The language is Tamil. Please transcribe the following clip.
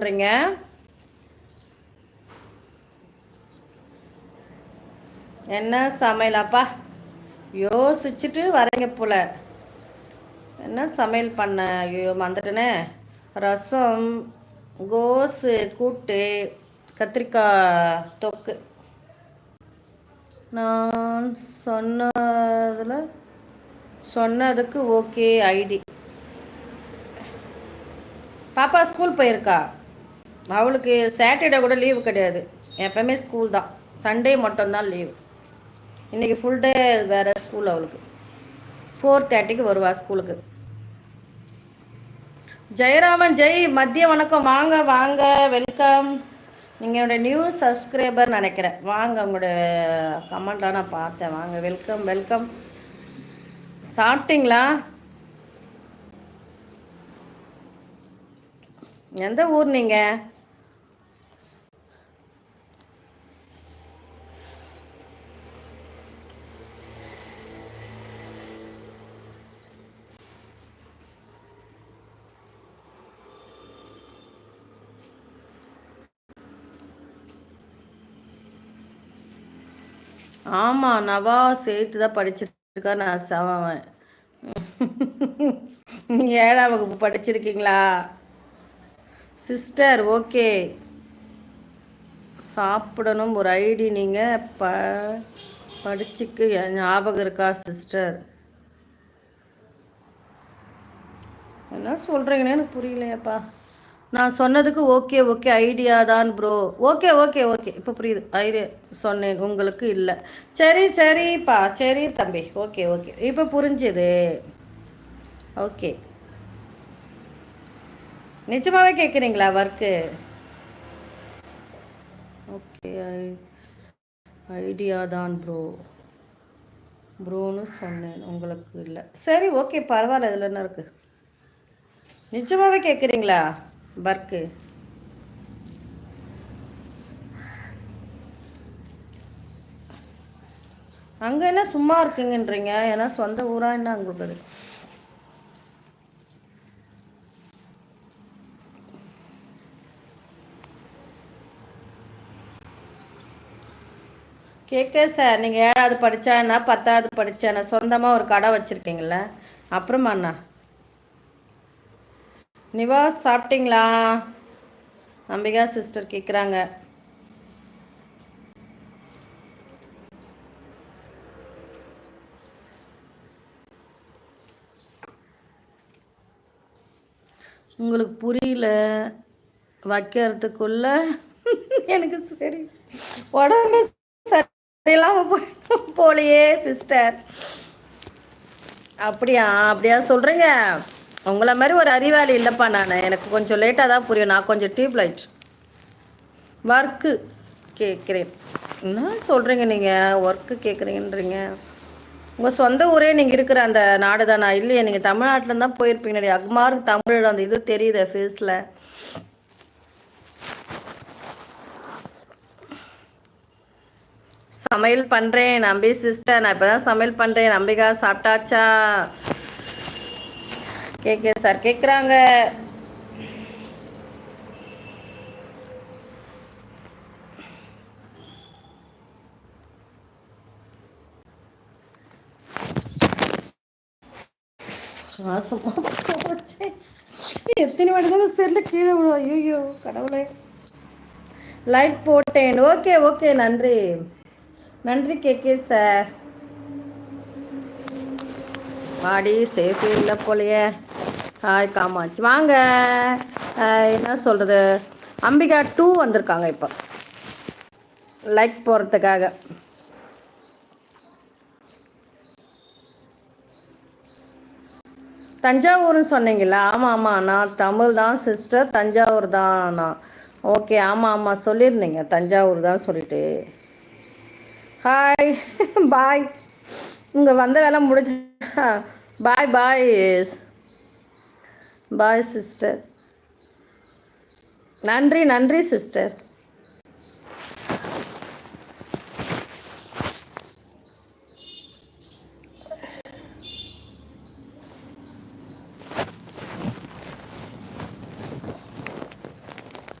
பண்ணுறீங்க என்ன சமையலாப்பா? யோசிச்சுட்டு வரீங்க போல. என்ன சமையல் பண்ண? ஐயோ மறந்துட்டேனே. ரசம் கோஸு கூட்டு கத்திரிக்காய் தொக்கு. நான் சொன்னதில் சொன்னதுக்கு ஓகே ஐடி. பாப்பா ஸ்கூல் போயிருக்கா? அவளுக்கு சாட்டர்டே கூட லீவு கிடையாது. எப்பவுமே ஸ்கூல் தான். சண்டே மட்டும்தான் லீவு இன்றைக்கி ஃபுல் டே வேறு ஸ்கூல் அவளுக்கு. ஃபோர் தேர்ட்டிக்கு வருவா ஸ்கூலுக்கு ஜெயராமன் ஜெய் மதிய வணக்கம். வாங்க வாங்க வெல்கம் நீங்கள் நியூ சப்ஸ்கிரைபர் நினைக்கிறேன். வாங்க உங்களோட கமெண்ட்லாம் நான் பார்த்தேன். வாங்க வெல்கம் வெல்கம் சாப்பிட்டீங்களா? எந்த ஊர் நீங்கள் ஆமாம் நவா சேர்த்து தான் படிச்சிருக்கா நான் சவன் நீங்கள் ஏழாம் வகுப்பு படிச்சிருக்கீங்களா? சிஸ்டர் ஓகே சாப்பிடணும் ஒரு ஐடி நீங்கள் ப படிச்சுக்கு ஞாபகம் இருக்கா சிஸ்டர் என்ன சொல்கிறீங்கன்னு எனக்கு புரியலையாப்பா. நான் சொன்னதுக்கு ஓகே ஓகே ஐடியா தான் ப்ரோ ஓகே ஓகே ஓகே. இப்போ புரியுது. ஐடியா சொன்னேன் உங்களுக்கு இல்லை. சரி சரிப்பா. சரி தம்பி. Okay okay. இப்போ புரிஞ்சுது. ஓகே. நிஜமாகவே கேட்குறீங்களா ஒர்க்கு ஓகே ஐடியா தான் ப்ரோ ப்ரோன்னு சொன்னேன் உங்களுக்கு இல்லை. சரி ஓகே பரவாயில்ல. இதில் என்ன இருக்குது நிஜமாகவே கேட்குறீங்களா பர்க்கு அங்கே என்ன சும்மா இருக்குங்கன்றீங்க? ஏன்னா சொந்த ஊரா என்ன அங்கே இருக்குது கேட்க சார் நீங்கள் ஏழாவது படித்தா என்ன? பத்தாவது படித்தா சொந்தமாக ஒரு கடை வச்சுருக்கீங்களே அப்புறமா அண்ணா. நிவாஸ் சாப்பிட்டீங்களா? அம்பிகா சிஸ்டர் கேட்குறாங்க உங்களுக்கு புரியல வைக்கிறதுக்குள்ள எனக்கு சரி உடம்பு சரியில்லாமல் போலையே சிஸ்டர் அப்படியா? அப்படியா சொல்கிறீங்க உங்களை மாதிரி ஒரு அறிவாளி இல்லைப்பா நான். எனக்கு கொஞ்சம் லேட்டாக தான் புரியும். நான் கொஞ்சம் டியூப் லைட் ஒர்க்கு கேட்குறேன். என்ன சொல்கிறீங்க நீங்கள் ஒர்க்கு கேட்குறீங்கன்றீங்க. உங்கள் சொந்த ஊரே நீங்கள் இருக்கிற அந்த நாடு தானா? இல்லையே நீங்கள் தமிழ்நாட்டில் தான் போயிருப்பீங்க அக்மார் தமிழோட அந்த இது தெரியுது ஃபேஸில் சமையல் பண்ணுறேன் நம்பி சிஸ்டர் நான் இப்போ தான் சமையல் பண்ணுறேன் நம்பிக்கா சாப்பிட்டாச்சா? கேட்க சார் கேட்குறாங்க எத்தனை வாட்டி தான் செல்ல கீழே விடும் ஐயோ கடவுளே. லைட் போட்டேன். ஓகே ஓகே நன்றி. நன்றி கேகே சார். வாடி சேஃபே இல்லை போலையே. ஹாய் காமாச்சு வாங்க. என்ன சொல்கிறது அம்பிகா டூ வந்திருக்காங்க இப்போ. லைக் போகிறதுக்காக தஞ்சாவூர்னு சொன்னீங்களா ஆமாம் ஆமாம் நான் தமிழ் தான் சிஸ்டர் தஞ்சாவூர் தான் நான். ஓகே ஆமாம் ஆமாம் சொல்லியிருந்தீங்க. தஞ்சாவூர் தான் சொல்லிட்டு. ஹாய் பாய் இங்கே வந்த வேலை முடிஞ்ச பாய் பாய் பாய் சிஸ்டர் நன்றி நன்றி சிஸ்டர்